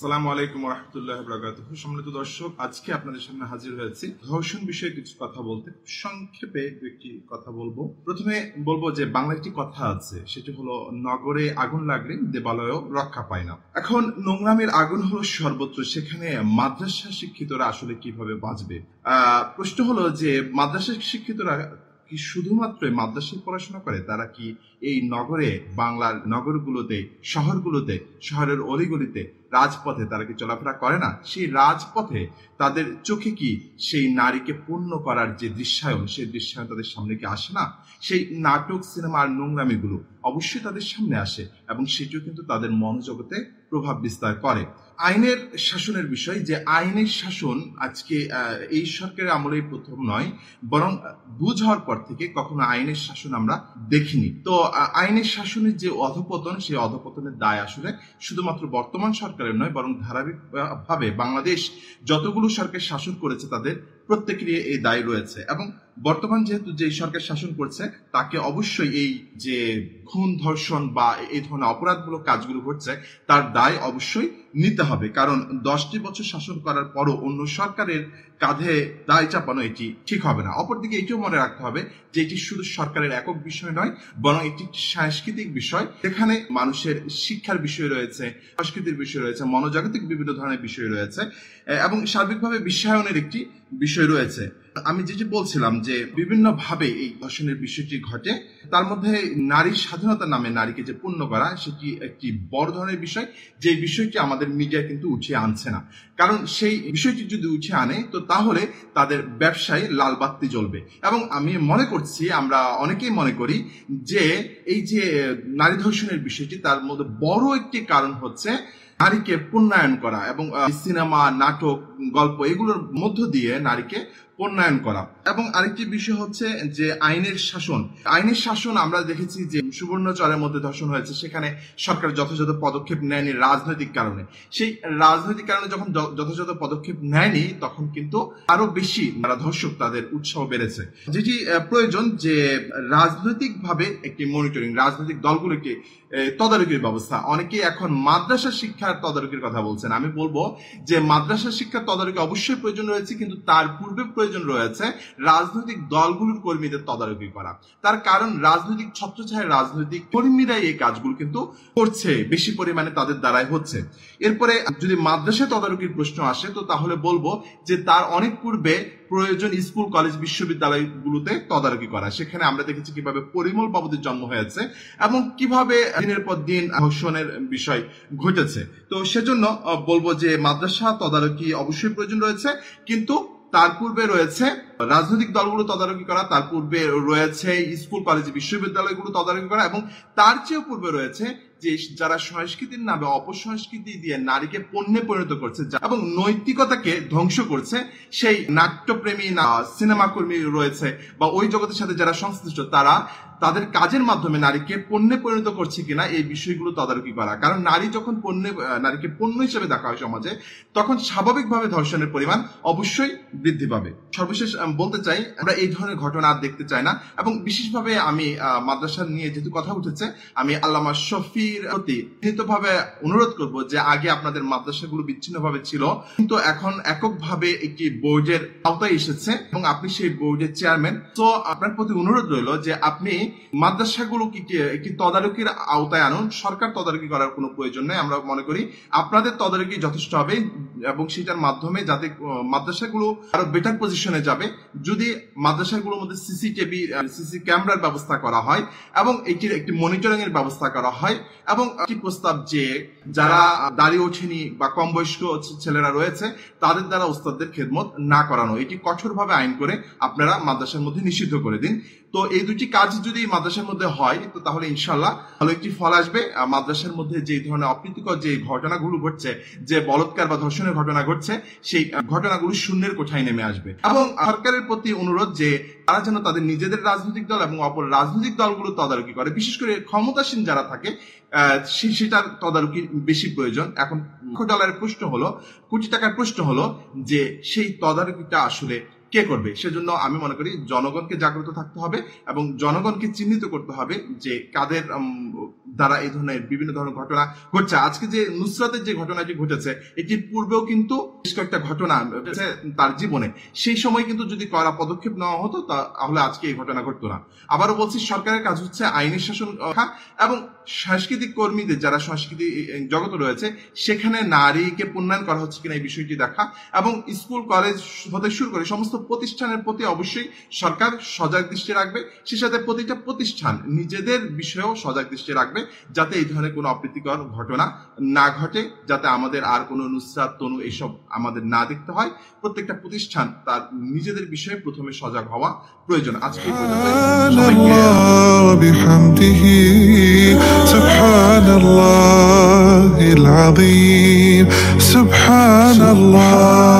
আসসালামু আলাইকুম রহমতুল্লাহ বরাকাতুহ সম্মানিত দর্শক, আজকে আপনাদের সামনে হাজির হয়েছি। ধর্ষণ বিষয়ে কিছু কথা বলতে, সংক্ষেপে একটি কথা বলব। প্রথমে বলব যে বাংলা একটি কথা আছে, সেটি হলো, নগরে আগুন লাগলে দেবালয়ও রক্ষা পায় না। এখন, নোংরামের আগুন হলো সর্বত্র, সেখানে মাদ্রাসা শিক্ষিতরা আসলে কীভাবে বাঁচবে? প্রশ্ন হলো যে, মাদ্রাসা শিক্ষিতরা কি শুধুমাত্র মাদ্রাসায় পড়াশোনা করে? তারা কি এই নগরে বাংলার নগরগুলোতে, শহরগুলোতে, শহরের অলিগলিতে রাজপথে তারা কি চলাফেরা করে না? সেই রাজপথে তাদের চোখে কি সেই নারীকে পূর্ণ করার যে দৃশ্যায়ন, সেই দৃশ্যায়ন তাদের সামনে কি আসে না? সেই নাটক সিনেমার নোংরামিগুলো অবশ্যই তাদের সামনে আসে এবং সেটিও কিন্তু তাদের মনোজগতে প্রভাব বিস্তার করে। আইনের শাসনের বিষয়, যে আইনের শাসন আজকে এই সরকারের আমলেই প্রথম নয়, বরং বুঝ হওয়ার পর থেকে কখনো আইনের শাসন আমরা দেখিনি। তো আইনের শাসনের যে অধপতন, সেই অধপতনের দায় আসলে শুধুমাত্র বর্তমান সরকারের নয়, বরং ধারাবাহিকভাবে বাংলাদেশ যতগুলো সরকার শাসন করেছে তাদের প্রত্যেকেরই এই দায় রয়েছে। এবং বর্তমান যেহেতু যে সরকার শাসন করছে, তাকে অবশ্যই এই যে খুন, ধর্ষণ বা এই ধরনের অপরাধমূলক কাজগুলো ঘটছে, তার দায় অবশ্যই নিতে হবে। কারণ দশটি বছর শাসন করার পরও অন্য সরকারের কাঁধে দায় চাপানো এটি ঠিক হবে না। অপরদিকে এটিও মনে রাখতে হবে যে এটি শুধু সরকারের একক বিষয় নয়, বরং এটি সাংস্কৃতিক বিষয়। যেখানে মানুষের শিক্ষার বিষয় রয়েছে, সংস্কৃতির বিষয় রয়েছে, মনোজাগতিক বিভিন্ন ধরনের বিষয় রয়েছে, এবং সার্বিকভাবে বিশ্বায়নের একটি বিষয় রয়েছে। আমি যেটি বলছিলাম যে বিভিন্ন ভাবে এই ধর্ষণের বিষয়টি ঘটে, তার মধ্যে নারীর স্বাধীনতা নামে নারীকে যে পূর্ণ করা, সেটি একটি বড় ধরনের বিষয়। যে বিষয়টি আমাদের মিডিয়া কিন্তু উঠে আনছে না। কারণ সেই বিষয়টি যদি উঠে আনে, তো তাহলে তাদের ব্যবসায় লাল বাত্তি জ্বলবে। এবং আমি মনে করছি, আমরা অনেকেই মনে করি যে এই যে নারী ধর্ষণের বিষয়টি, তার মধ্যে বড় একটি কারণ হচ্ছে নারীকে পুণ্যায়ন করা এবং সিনেমা, নাটক, গল্প এগুলোর মধ্য দিয়ে নারীকে উন্নয়ন করা। এবং আরেকটি বিষয় হচ্ছে যে আইনের শাসন। আইনের শাসন আমরা দেখেছি যে সুবর্ণচরের মধ্যে ধর্ষণ হয়েছে, সেখানে সরকার যথাযথ পদক্ষেপ নেয়নি রাজনৈতিক কারণে। সেই রাজনৈতিক কারণে যখন যথাযথ পদক্ষেপ নেয়নি, তখন কিন্তু আরও বেশি তারা ধর্ষক, তাদের উৎসাহ বেড়েছে। যেটি প্রয়োজন যে রাজনৈতিক ভাবে একটি মনিটরিং, রাজনৈতিক দলগুলোকে তদারকির ব্যবস্থা। অনেকে এখন মাদ্রাসা শিক্ষার তদারকির কথা বলছেন। আমি বলব যে মাদ্রাসা শিক্ষার তদারকি অবশ্যই প্রয়োজন রয়েছে, কিন্তু তার পূর্বে প্রয়োজন রয়েছে রাজনৈতিক দলগুলোর কর্মীদের তদারকি করা। তার কারণ রাজনৈতিক ছত্রছায় রাজনৈতিক কর্মীরাই এই কাজগুলো কিন্তু করছে, বেশি পরিমাণে তাদের দ্বারাই হচ্ছে। এরপরে যদি মাদ্রাসা তদারকির প্রশ্ন আসে, তো তাহলে বলব যে তার অনেক পূর্বে প্রয়োজন স্কুল, কলেজ, বিশ্ববিদ্যালয়গুলোতে তদারকি করা। সেখানে আমরা দেখেছি কীভাবে পরিমল বাবুদের জন্ম হয়েছে এবং কীভাবে দিনের পর দিন ধর্ষণের বিষয় ঘটেছে। তো সেজন্য বলব যে মাদ্রাসা তদারকি অবশ্যই প্রয়োজন রয়েছে, কিন্তু তার পূর্বে রয়েছে রাজনৈতিক দলগুলো তদারকি করা, তার পূর্বে রয়েছে স্কুল, কলেজ, বিশ্ববিদ্যালয়গুলো তদারকি করা এবং তার চেয়েও পূর্বে রয়েছে যে যারা সংস্কৃতির নামে অপসংস্কৃতি দিয়ে নারীকে পণ্যে পরিণত করছে এবং নৈতিকতাকে ধ্বংস করছে, সেই নাট্যপ্রেমী না সিনেমা কর্মী রয়েছে বা ওই জগতের সাথে যারা সংশ্লিষ্ট, তারা তাদের কাজের মাধ্যমে নারীকে পণ্যে পরিণত করছে কিনা এই বিষয়গুলো তদারকি করা। কারণ নারী যখন পণ্যে নারীকে পণ্য হিসেবে দেখা হয় সমাজে, তখন স্বাভাবিকভাবে ধর্ষণের পরিমাণ অবশ্যই বৃদ্ধি পাবে। সর্বশেষ বলতে চাই, আমরা এই ধরনের ঘটনা আর দেখতে চাই না। এবং বিশেষভাবে আমি মাদ্রাসা নিয়ে যেহেতু কথা উঠেছে, আমি আল্লামা শফির প্রতি ভাবে অনুরোধ করব যে আগে আপনাদের মাদ্রাসাগুলো বিচ্ছিন্নভাবে ছিল, কিন্তু এখন এককভাবে একটি বোর্ডের আওতায় এসেছে এবং আপনি সেই বোর্ডের চেয়ারম্যান। তো আপনার প্রতি অনুরোধ রইল যে আপনি মাদ্রাসাগুলো কি একটি তদারকির আওতায় আনুন। সরকার তদারকি করার কোনো প্রয়োজন নেই, আমরা মনে করি। আপনাদের তদারকি যথেষ্ট হবে। এবং সেটার মাধ্যমে যাতে মাদ্রাসাগুলো আরও বেটার পজিশনে যাবে, যদি মাদ্রাসাগুলোর মধ্যে সিসিটিভি সিসি ক্যামেরার ব্যবস্থা করা হয় এবং এটির একটি মনিটরিং এর ব্যবস্থা করা হয় এবং একটি প্রস্তাব যে যারা দাঁড়িয়ে ওঠেনি বা কম বয়স্ক ছেলেরা রয়েছে, তাদের দ্বারা উস্তাদদের খেদমত না করানো। এটি কঠোরভাবে আইন করে আপনারা মাদ্রাসার মধ্যে নিষিদ্ধ করে দিন। তো এই দুটি কাজ যদি মাদ্রাসার মধ্যে হয়, তো তাহলে ইনশাল্লাহ ভালো একটি ফল আসবে। মাদ্রাসার মধ্যে যে ধরনের অপ্রীতিকর যে ঘটনাগুলো ঘটছে, যে বলৎকার বা ধর্ষণের ঘটনা ঘটছে, সেই ঘটনাগুলো শূন্যের কোঠায় নেমে আসবে। এবং সরকারের প্রতি অনুরোধ যে, তারা যেন তাদের নিজেদের রাজনৈতিক দল এবং অপর রাজনৈতিক দলগুলো তদারকি করে। বিশেষ করে ক্ষমতাসীন যারা থাকে সেটার তদারকি বেশি প্রয়োজন। এখন ডলারের প্রশ্ন হলো, কোটি টাকার প্রশ্ন হলো যে, সেই তদারকিটা আসলে কে করবে? সেজন্য আমি মনে করি জনগণকে জাগ্রত থাকতে হবে এবং জনগণকে চিহ্নিত করতে হবে যে, কাদের দ্বারা এই ধরনের বিভিন্ন ধরনের ঘটনা ঘটছে। আজকে যে নুসরাতের যে ঘটনাটি ঘটেছে এটির পূর্বেও কিন্তু বেশ কয়েকটা ঘটনা তার জীবনে। সেই সময় কিন্তু যদি কড়া পদক্ষেপ নেওয়া হতো তাহলে আজকে এই ঘটনা ঘটতো না। আবারও বলছি, সরকারের কাজ হচ্ছে আইনি শাসন রাখা এবং সাংস্কৃতিক কর্মীদের যারা সংস্কৃতি জগতে রয়েছে, সেখানে নারীকে পুণ্যায়ন করা হচ্ছে কিনা এই বিষয়টি দেখা এবং স্কুল, কলেজ হতে শুরু করে সমস্ত প্রতিষ্ঠানের প্রতি অবশ্যই সরকার সজাগ দৃষ্টি রাখবে। সে সাথে প্রতিটা প্রতিষ্ঠান নিজেদের বিষয়েও সজাগ দৃষ্টি রাখবে যাতে এই ধরনের কোনো অপ্রীতিকর ঘটনা না ঘটে, যাতে আমাদের আর কোনো নুসরাত, তনু এইসব আমাদের না দেখতে হয় প্রত্যেকটা প্রতিষ্ঠান তার নিজেদের বিষয়ে প্রথমে সজাগ হওয়া প্রয়োজন আজকে এই পর্যন্ত। সবাইকে بحمده سبحان الله العظيم سبحان الله